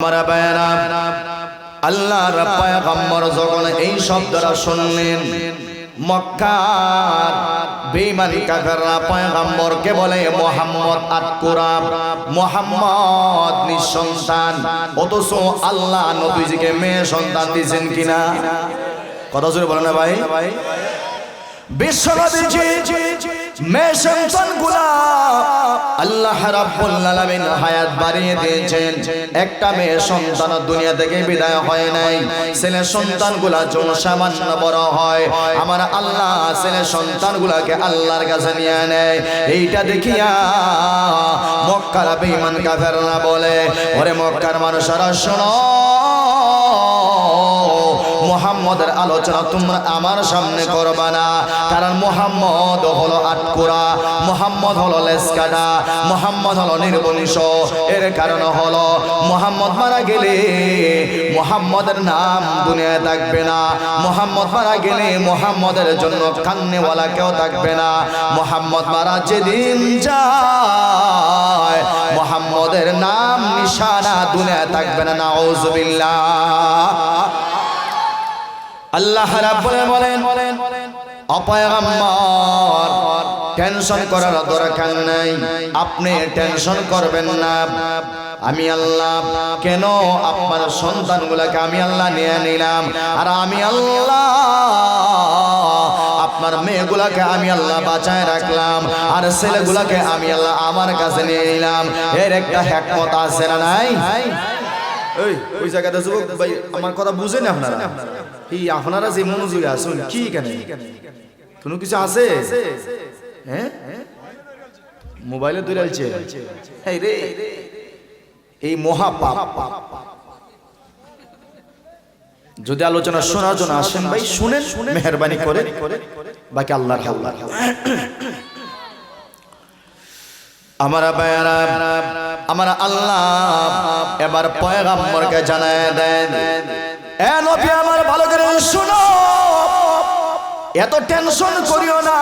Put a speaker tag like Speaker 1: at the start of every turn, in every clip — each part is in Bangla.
Speaker 1: আমরা বায়ানা আল্লাহ পয়গম্বর যখন এই শব্দটা শুনলেন, মক্কার বেঈমানি কাফেররা পয়গম্বরকে বলে, মোহাম্মদ আতকুরা মোহাম্মদ নিঃসন্তান, অথচ আল্লাহ নবীজিকে মেয়ে সন্তান দিয়েছেন কিনা? কথা জোরে বলে না ভাই। বিশ্বনবীজি মেয়ে বাড়িয়ে দিয়েছেন। একটা মেয়ে সন্তান দুনিয়া থেকে বিদায় হয় নাই। সন্তানগুলা সামান্য বড় হয়। আমার আল্লাহ ছেলে সন্তানগুলাকে আল্লাহর কাছে নিয়ে নেয়। এইটা দেখিয়া মক্কার বেঈমান কাফেররা বলে, ওরে মক্কার মানুষেরা শোনো মোহাম্মদের আলোচনা তোমরা আমার সামনে করবা না। কারণ মোহাম্মদ হলো আটকুরা মোহাম্মদ হলো লেসকাডা মোহাম্মদ হলো নির্বংশ এর কারণ হলো মোহাম্মদ মারা গেলে মোহাম্মদের নাম দুনিয়ায় থাকবে না। মোহাম্মদ মারা গেলে মোহাম্মদের জন্য কান্নেওয়ালা কেউ থাকবে না। মোহাম্মদ মারা যেদিন যায়, মোহাম্মদের নাম নিশানা দুনিয়ায় থাকবে না। নাউজুবিল্লাহ। আল্লাহ রাব্বুল বলেন অপয়গম্বর টেনশন করার দরকার নাই। আপনি টেনশন করবেন না। আমি আল্লাহ, কেন আপনার সন্তানগুলোকে আমি আল্লাহ নিয়ে নিলাম? আর আমি আল্লাহ, আপনার মেয়েগুলাকে আমি আল্লাহ বাঁচায় রাখলাম। আর ছেলেগুলাকে আমি আল্লাহ আমার কাছে নিয়ে নিলাম। এর একটা হ্যাকমত আছে না নাই? ওই ওই জায়গাটা যুবক ভাই, আমার কথা বুঝেন আপনারা? এই আপনারা যে মনোযোগে আসুন কি কেন কোনো কিছু আছে? হ্যাঁ? মোবাইলে আছে এই রে, এই মহা পাপ যদি আলোচনা শোনার জন্য আসেন ভাই, শুনেন, মেহরবানি করে, বাকি আল্লাহ আল্লাহ আমার আমার আল্লাহ এবার পয়গাম্বরকে জানায় দেন। এ নবী শুনো। এত টেনশন করিও না,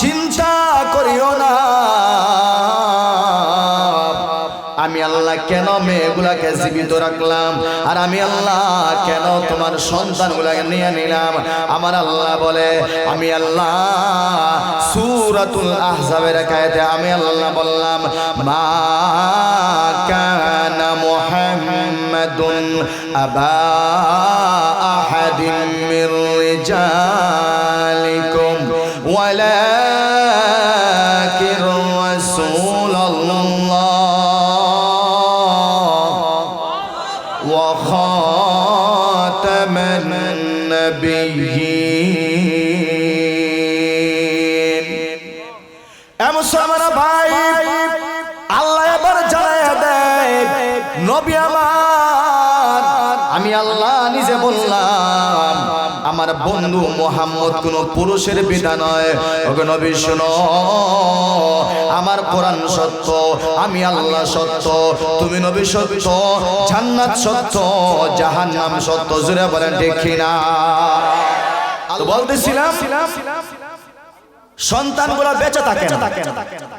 Speaker 1: চিন্তা করিও না। আমি আল্লাহ কেন মেয়েগুলাকে জীবিত রাখলাম? আর আমি আল্লাহ কেন তোমার সন্তানগুলাকে নিয়ে নিলাম? আমার আল্লাহ বলে, আমি আল্লাহ সুরাতুল আহজাবের কায়দে আমি আল্লাহ বললাম, মা কানা মুহাম্মাদুন আবা আহাদিম মির রিজালিকুম আমি আল্লাহ নিজে বললাম, আমার বন্ধু মোহাম্মদ কোন পুরুষের বিধা নয়। নবী, শোনো, আমার কোরআন সত্য, আমি আল্লাহ সত্য, তুমি নবী সত্য, জান্নাত সত্য, জাহান্নাম সত্য জুড়ে বলেন দেখি না বলতেছিলাম, সন্তানগুলা বেঁচে থাকে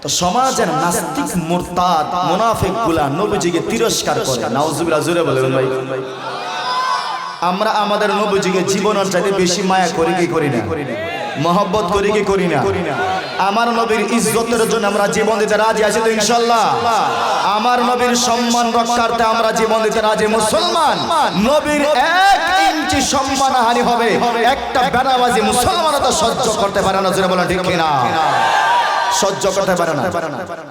Speaker 1: তো সমাজের নাস্তিক, মুরতাদ মুনাফিকগুলা নবীজিকে তিরস্কার করে নাউজুবিল্লাহ জুড়ে বলেন ভাই। আমরা আমাদের নবীজিকে জীবনের চাইতে বেশি মায়া করি কি করি না? মহব্বত করি কি করি না? আমার নবীর ইজ্জতের জন্য আমরা জীবন দিতে রাজি আছি তো ইনশাল্লাহ আমার নবীর সম্মান রক্ষার্থে আমরা জীবন দিতে রাজি, মুসলমান। নবীর এক ইঞ্চি সম্মান হানি হবে। একটা বেনাবাজি মুসলমান তো সহ্য করতে পারে না, জোরে বলেন ঠিক কিনা? সহ্য করতে পারে না।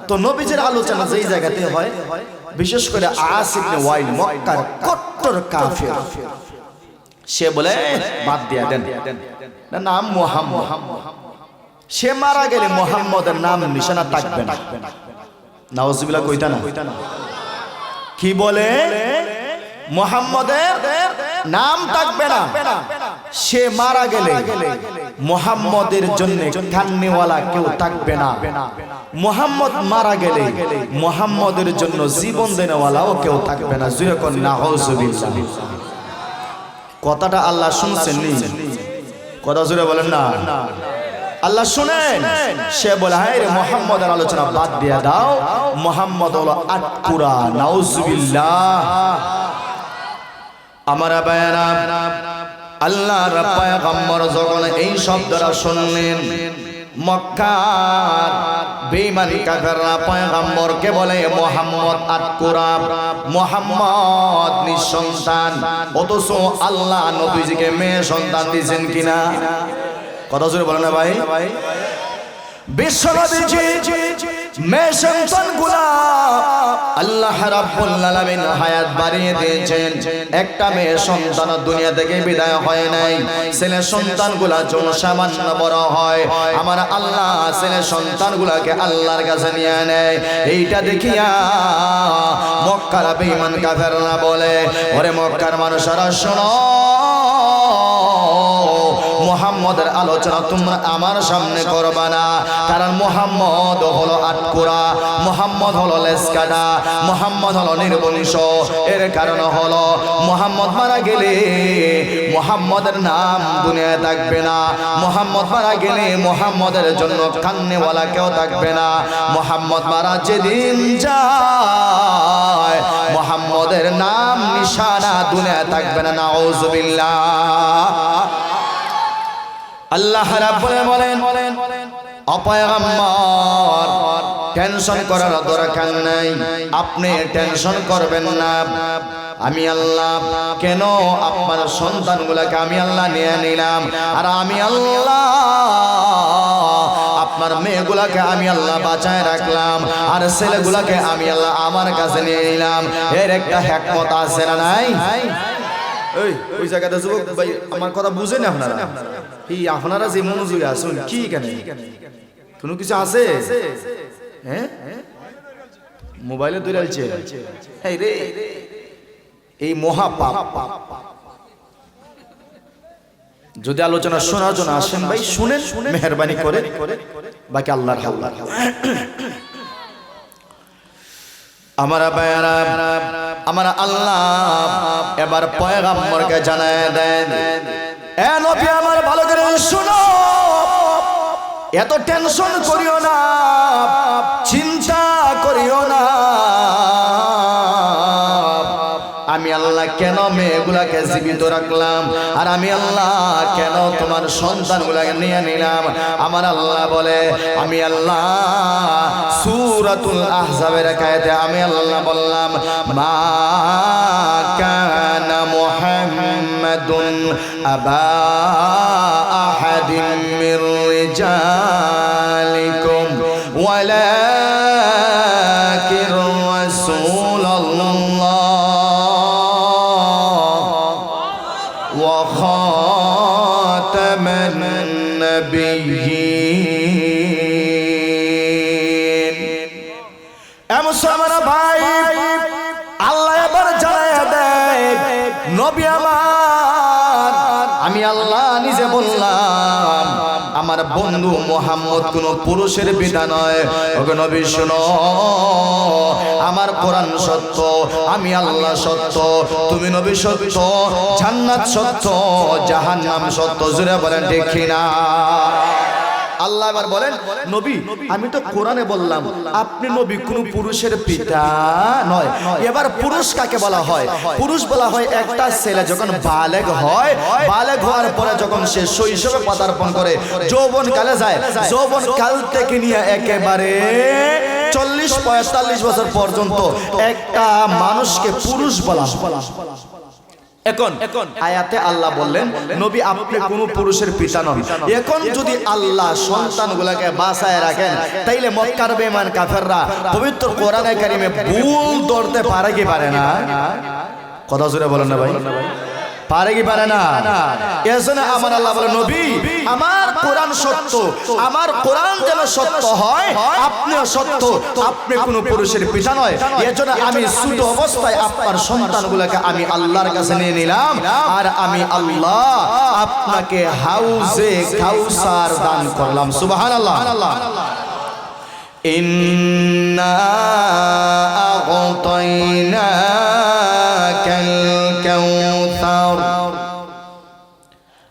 Speaker 1: তো নবীজির আলোচনা যেই জায়গাতে হয়, বিশেষ করে আসিবনে ওয়াইল, মক্কার কট্টর কাফের। সে বলে বাদ দিয়া দেন। না, নাম মোহাম্মদ। সে মারা গেলে মোহাম্মদের নাম নিশানা থাকবে না। নাওজুবিল্লাহ কইতা না। কি বলে? মোহাম্মদের নাম থাকবে না। সে মারা গেলে মোহাম্মদের জন্য কান্নেওয়ালা কেউ থাকবে না। মোহাম্মদ মারা গেলে মোহাম্মদের জন্য জীবন দেনেওয়ালাও কেউ থাকবে না। জুয়ে কর না হৌজুবিল্লাহ কথাটা আল্লাহ শুনছেন কথা জুড়ে বলেন না। আল্লাহ শুনেন। সে বলে, হায় রে মোহাম্মদের আলোচনা বাদ দিয়ে দাও। মোহাম্মদ হলো আটপুরা, নাউজুবিল্লাহ। আমার বায়ানা আল্লাহ পয়গম্বর যখন এই শব্দটা শুনলেন মক্কার বেঈমানি কাফেররা পয়গম্বরকে বলে মোহাম্মদ আটকুরা মোহাম্মদ নিঃসন্তান, অথচ আল্লাহ নবীজিকে মেয়ে সন্তান দিয়েছেন কিনা? কথা জোরে বলে না ভাই। বিশ্বনবীজি সন্তানগুলা আল্লাহ রাব্বুল আলামিন হায়াত বাড়িয়ে দিয়েছেন। একটা মেয়ে সন্তান দুনিয়া থেকে বিদায় হয় নাই। ছেলে সন্তানগুলা সামান্য বড় হয়। আমার আল্লাহ ছেলে সন্তানগুলাকে আল্লাহর কাছে নিয়ে নেয়। এইটা দেখিয়া মক্কার বেঈমান কাফেররা বলে, ওরে মক্কার মানুষেরা শোনো মোহাম্মদের আলোচনা তোমরা আমার সামনে করবা না। কারণ মোহাম্মদ হলো আটকুরা মোহাম্মদ হলো লেসকাডা মোহাম্মদ হলো নির্বংশ। এর কারণ হলো মোহাম্মদ মারা গেলে মোহাম্মদের নাম দুনিয়ায় থাকবে না। মোহাম্মদ মারা গেলে মোহাম্মদের জন্য কান্নেওয়ালা কেউ থাকবে না। মোহাম্মদ মারা যেদিন যায়, মোহাম্মদের নাম নিশানা দুনিয়ায় থাকবে না না। নাউজুবিল্লাহ। আল্লাহ বলেন অপয়গম্বর টেনশন করার দরকার নাই। আপনি টেনশন করবেন না। আমি আল্লাহ, কেন আপনার সন্তানগুলোকে আমি আল্লাহ নিয়ে নিলাম? আর আমি আল্লাহ, আপনার মেয়েগুলাকে আমি আল্লাহ বাঁচায় রাখলাম। আর ছেলেগুলাকে আমি আল্লাহ আমার কাছে নিয়ে নিলাম। এর একটা হ্যাকমত আছে না নাই? ওই ওই জায়গাটা যুবক, ভাই, আমার কথা বুঝেন আপনারা? এই, আপনারা যে মনোযোগে আসুন কি কেন কোনো কিছু আছে? হ্যাঁ? মোবাইলে দূরে আছে এই রে, এই মহা পাপ যদি আলোচনা শোনার জন্য আসেন, ভাই শুনে শুনেন, মেহরবানি করে, বাকি আল্লাহর আল্লাহ আমার বায়রা আমার আল্লাহ এবার পয়গাম্বরকে জানায় দেন। এ নবী আমার ভালো করে শুনো। এত টেনশন করিও না, চিন্তা করিও না। আমি আল্লাহ কেন মেয়েগুলাকে জীবিত রাখলাম? আর আমি আল্লাহ কেন তোমার সন্তানগুলাকে নিয়ে নিলাম? আমার আল্লাহ বলে, আমি আল্লাহ সুরাতুল আহজাবের কায়েতে আমি আল্লাহ বললাম, মা কানা মুহাম্মাদুন আবা আহাদিন মির রিজালিকুম ওয়ালা সামনা ভাই, আল্লাহ এবার জানায় দেয়, নবী আমার, আমি আল্লাহ নিজে বললাম, আমার বন্ধু মোহাম্মদ কোন পুরুষের পিতা নয়। ওকে নবী, শোনো, আমার কোরআন সত্য, আমি আল্লাহ সত্য, তুমি নবী সত্য, জান্নাত সত্য, জাহান্নাম সত্য জুড়ে বলেন দেখি না আল্লাহ এবার বলেন, নবী, আমি তো কোরআনে বললাম, আপনি নবী, কোন পুরুষের পিতা নয়। এবার পুরুষ কাকে বলা হয়? পুরুষ বলা হয় একটা ছেলে, যখন বালেগ হয়, বালেগ হওয়ার পরে যখন সে শৈশবে পদার্পণ করে যৌবন কালে যায় যৌবন কাল থেকে নিয়ে একেবারে চল্লিশ, পঁয়তাল্লিশ বছর পর্যন্ত একটা মানুষকে পুরুষ বলা বলা এখন এখন। আয়াতে আল্লাহ বললেন, নবী আপনি কোন পুরুষের পিতা নন। এখন যদি আল্লাহ সন্তানগুলোকে বাঁচায় রাখেন, তাইলে মক্কার বেমান কাফেররা পবিত্র কোরআনে কারিমে ভুল ধরতে পারে কি পারে না? কথা জুড়ে বলেন না ভাই। পারে কি পারে না? এজন্য আমার আল্লাহ বলে, নবী, আমার কোরআন সত্য। আমার কোরআন যেন সত্য হয় আপনিও সত্য। আপনি কোন পুরুষের পিতা নয়। এজন্য আমি ছোট অবস্থায় আপনার সন্তানগুলোকে আমি আল্লাহর কাছে নিয়ে নিলাম। আর আমি আল্লাহ আপনাকে হাউজে কাউসার দান করলাম। সুবহানাল্লাহ। ইন্না আগতাইনাকাল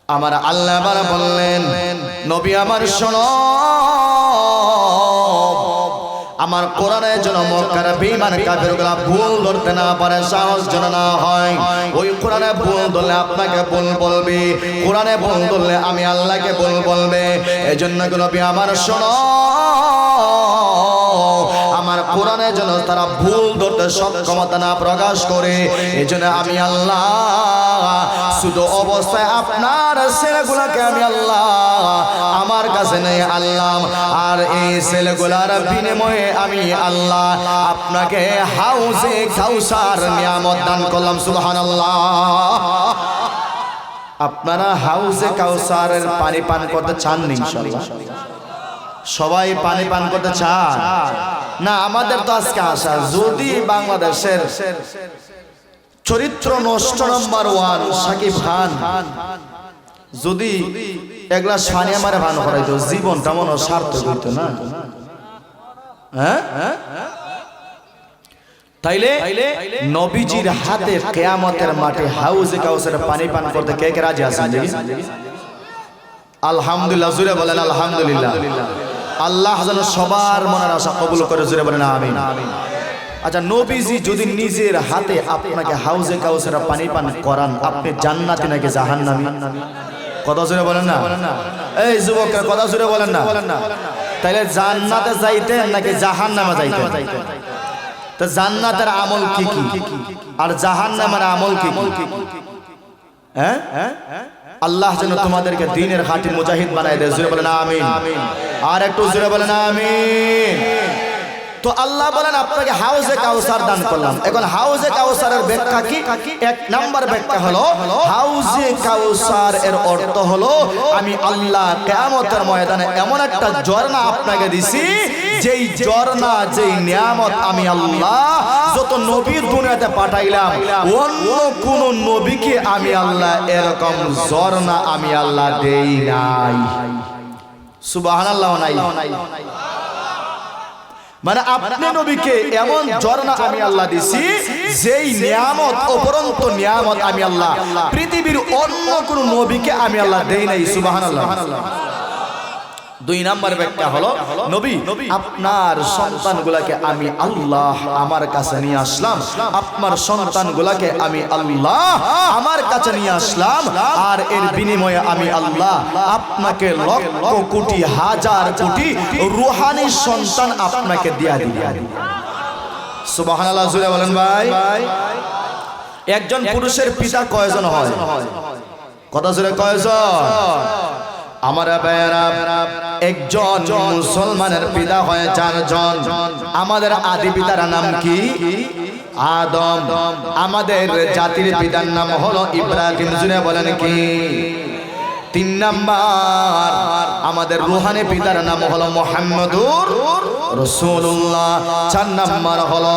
Speaker 1: আমার আল্লাহ বললেন, নবী আমার শোনো, আমার কোরআনের জন্য মক্কার বেঈমান কাফেরগুলা ভুল ধরতে না পারে, সাহস যেন না হয়। ওই কোরআনে ভুল ধরলে আপনাকে ভুল বলবে, কোরআনে ভুল ধরলে আমি আল্লাহকে ভুল বলবে। এজন্য নবী আমার শোনো আমার কোরআনের জন্য তারা ভুল ধরতে সক্ষমতা না প্রকাশ করে। এই জন্য আমি আল্লাহ, শুধু অবস্থায় আপনার ছেলেগুলাকে আমি আল্লাহ, আমার কাছে নেই আল্লাহ আর এই ছেলেগুলার বিনিময়ে আমি আল্লাহ আপনাকে হাউসে খাউসার নিয়ামত দান করলাম সুবহান আল্লাহ আপনারা হাউসে কাউসারের পানি পান করতে চান নি ইনশাআল্লাহ। সবাই পানি পান করতে চান। না, আমাদের তো আজকে আশা যদি বাংলাদেশের চরিত্র নষ্ট নম্বর ওয়ান সাকিব খান, যদি এগুলা পানি আমারে ভান করাইতো, জীবনটা মনে সার্থক হইতো না? হ্যাঁ? তাইলে নবীজির হাতে কেয়ামতের মাঠে হাউজে কাউসের পানি পান করতে কে কে রাজি আছেন আলহামদুলিল্লাহ জুড়ে বলেন আলহামদুলিল্লাহ। আল্লাহ যেন সবার মনের আশা কবুল করে জুড়ে বলেন আমিন। আচ্ছা নবীজি যদি নিজের হাতে আপনাকে হাউজে কাউসের পানি পান করান, আপনি জান্নাতি নাকি জাহান্নামী? কথা জুড়ে বলেন না? এই যুবকরা, কথা জুড়ে বলেন না? তাইলে জান্নাতে যাইতেন নাকি জাহান্নামে যাইতেন? তো জান্নাতের আমল কি কি? আর জাহান্নামের আমল কি কি? হ্যাঁ হ্যাঁ? আল্লাহ যেন তোমাদেরকে দিনের হাটি মুজাহিদ বানায় দেয়। জুড়ে বলেন, আমিন। আর একটু জুড়ে বলেন, আমিন। তো আল্লাহ বলেন, আপনাকে হাউজে কাউসার দান করলাম। এখন হাউজে কাউসারের ব্যাখ্যা কি? এক নাম্বার ব্যাখ্যা হলো হাউজে কাউসার এর অর্থ হলো, আমি আল্লাহ কিয়ামতের ময়দানে এমন একটা ঝর্ণা আপনাকে দিছি, যেই ঝর্ণা, যেই নিয়ামত আমি আল্লাহ যত নবীর দুনিয়াতে পাঠাইলাম, অন্য কোন নবীকে আমি আল্লাহ এরকম ঝর্ণা আমি আল্লাহ দেই নাই। সুবহানাল্লাহ নাই। মানে আপনি নবীকে এমন ঝর্ণা আমি আল্লাহ দিছি, যেই নিয়ামত অপরন্ত নিয়ামত আমি আল্লাহ, পৃথিবীর অন্য কোন নবীকে আমি আল্লাহ দেই নাই, সুবহানাল্লাহ। দুই নাম্বার ব্যাখ্যা হলো নবী। আপনার সন্তানগুলাকে আমি আল্লাহ আমার কাছে নিয়ে আসলাম। আপনার সন্তানগুলাকে আমি আল্লাহ আমার কাছে নিয়ে আসলাম। আর এর বিনিময়ে আমি আল্লাহ আপনাকে লক্ষ কোটি হাজার কোটি রুহানি সন্তান আপনাকে দিয়া দিয়া সুবহানাল্লাহ জুড়ে বলেন ভাই। একজন পুরুষের পিতা কয়জন হয়? কথা জুড়ে কয়জন? আমার একজন মুসলমানের পিতা হয় চারজন। আমাদের আদি পিতার নাম কি? আদম। আমাদের জাতির পিতার নাম হলো ইব্রাহিম। জুনে বলেন কি? তিন নাম্বার, আমাদের রুহানি পিতার নাম হলো হলো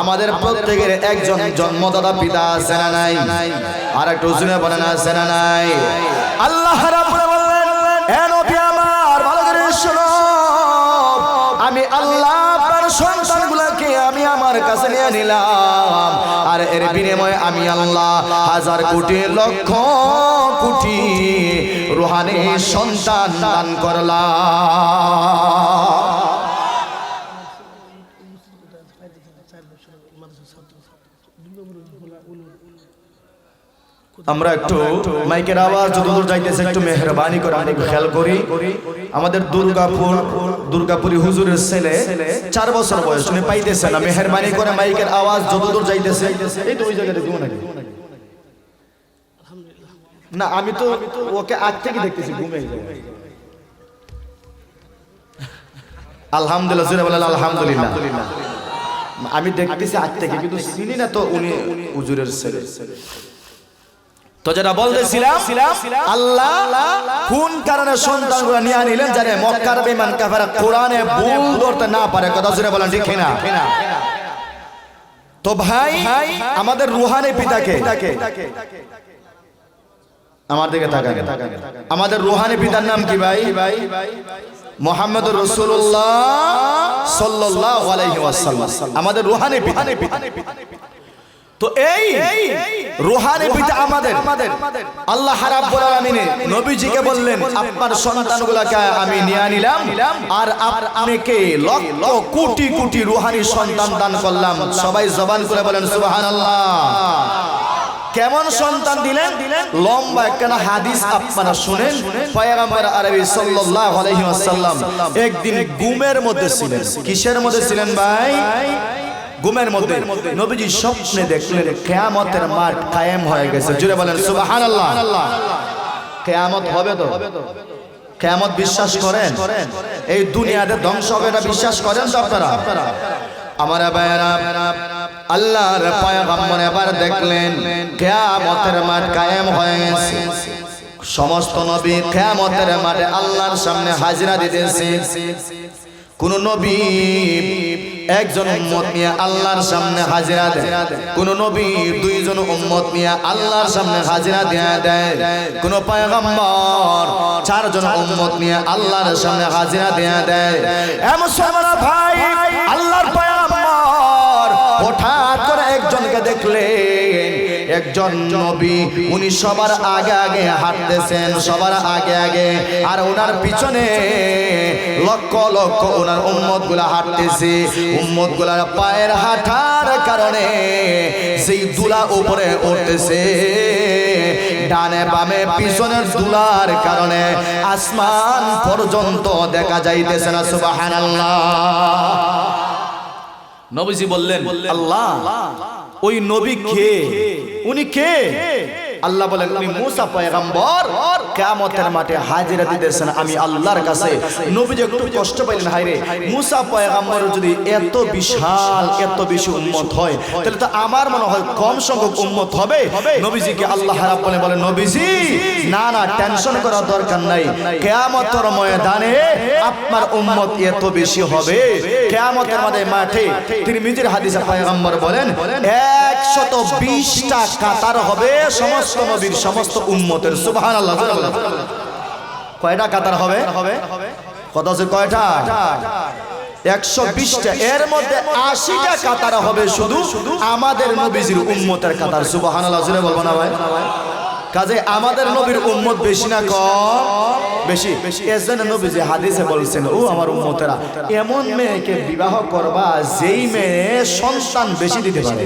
Speaker 1: আমাদের প্রত্যেকের একজন জন্মদাতা পিতা আছে না নাই? আর একটু শুনে বলেন আছে না নাই? আল্লাহ সন্তানগুলোকে আমি আমার কাছে নিয়ে নিলাম। আর এর বিনিময়ে আমি আল্লাহ হাজার কোটি, লক্ষ কোটি রুহানি সন্তান দান করলাম। আমরা একটু মাইকের আওয়াজ যত দূর যাইতেছে একটু মেহরবানি করে আমরা খেয়াল করি। আমাদের দুর্গাপুর, দুর্গাপুরি হুজুরের ছেলে চার বছর বয়স, উনি পাইতেছে না। মেহরবানি করে মাইকের আওয়াজ যত দূর যাইতেছে। এই তো ওই জায়গাটা ঘুমো নাকি? না, আমি তো ওকে আজ থেকে দেখতেছি ঘুমে আলহামদুলিল্লাহ আলহামদুলিল্লাহ। আমি দেখতেছি আজ থেকে, কিন্তু চিনি না তো উনি হুজুরের ছেলে। তো যেটা বলতেছিলাম আল্লাহ কোন কারণে সন্তানগুলো নিয়ে নিলেন জানে? মক্কার বেমান কাফেরা কোরআনে ভুল ধরতে না পারে। কথা জুড়ে বলেন ঠিক না তো ভাই আমাদের রুহানি পিতাকে আমার দিকে তাকান। আমাদের রুহানি পিতার নাম কি ভাই? ভাই মোহাম্মদ রসুল্লাহ সাল্লাল্লাহু আলাইহি ওয়াসাল্লাম। আমাদের রুহানি পিতা। তো এই রুহানি পিতা আমাদের। আল্লাহ রাব্বুল আলামিন নবীজিকে বললেন আপনার সন্তানগুলোকে আমি নিয়ে নিলাম আর আপনাকে লক্ষ কোটি কোটি রুহানি সন্তান দান করলাম। সবাই জবান করে বলেন সুবহানাল্লাহ। কেমন সন্তান দিলেন? লম্বা একখানা হাদিস আপনারা শুনেন। পয়গম্বর আরবি সাল্লাল্লাহু আলাইহি ওয়াসাল্লাম একদিন ঘুমের মধ্যে ছিলেন। কিসের মধ্যে ছিলেন ভাই ঘুমের মধ্যে নবীজি স্বপ্নে দেখলেন কিয়ামতের মাঠ কায়েম হয়ে গেছে। জুড়ে বলেন সুবহানাল্লাহ। কিয়ামত হবে তো? কিয়ামত বিশ্বাস করেন? এই দুনিয়াতে ধ্বংস হবে এটা বিশ্বাস করেন তো আপনারা? আমার ভাইয়েরা আল্লাহর পয়গম্বর এবার দেখলেন কিয়ামতের মাঠ কায়েম হয়ে গেছে। সমস্ত নবী কিয়ামতের মাঠে আল্লাহর সামনে হাজিরা দিতেছে। কোন নবী একজন উম্মত নিয়ে আল্লাহর সামনে হাজিরা দেয়। কোন নবী দুইজন উম্মত নিয়ে আল্লাহর সামনে হাজিরা দেয়া দেয়। কোন পয়গম্বর চারজন উম্মত নিয়ে আল্লাহর সামনে হাজিরা দেয়া দেয়। এমন ভাই, আল্লাহর পয়গম্বর হঠাৎ করে একজনকে দেখলেন একজন নবী উনি সবার আগে আগে হাঁটতেছেন সবার আগে আগে। আর ওনার পিছনে লক্ষ লক্ষ ওনার উম্মতগুলা হাঁটতেছে। উম্মতগুলার পায়ের হাঁটার কারণে সেই দুলা উপরে উঠতেছে ডানে বামে পিছনের দুলার কারণে আসমান পর্যন্ত দেখা যাইতেছে না সুবহানাল্লাহ। নবীজি বললেন আল্লাহ ওই নবী কে? উনি কে? আল্লাহ বলেন উনি মুসা পয়গম্বর। কিয়ামতের মাঠে হাজিরা দিতেছেন আমি আল্লাহর কাছে। নবীজি একটু কষ্ট পাইলেন হায়রে মুসা পয়গম্বর যদি এত বিশাল, এত বেশি উম্মত হয়, তাহলে তো আমার মনে হয় কম সংখ্যক উম্মত হবে। নবীজিকে আল্লাহ রাব্বুল বলেন, নবীজি, না না টেনশন করার দরকার নাই। কিয়ামতের ময়দানে আপনার উম্মত এত বেশি হবে। কিয়ামতের মাঠে মাঠে তিনি নিজের হাদিসে পয়গম্বর বলেন 120টা কাতার হবে সমস্ত নবীর, সমস্ত উম্মতের। সুবহানাল্লাহ। কয়টা কাতার হবে? কত আছে কয়টা? একশো বিশটা। এর মধ্যে আশিটা কাতার হবে শুধু আমাদের নবীজির উম্মতের কাতার। সুবহানাল্লাহ জুড়ে বলব না ভাই। কাজে আমাদের নবীর উম্মত বেশি না কম? বেশি। এজন্য নবীজি হাদিসে বলছেন, ও আমার উম্মতেরা, এমন মেয়েকে বিবাহ করবা যেই মেয়ে সন্তান বেশি দিতে পারে।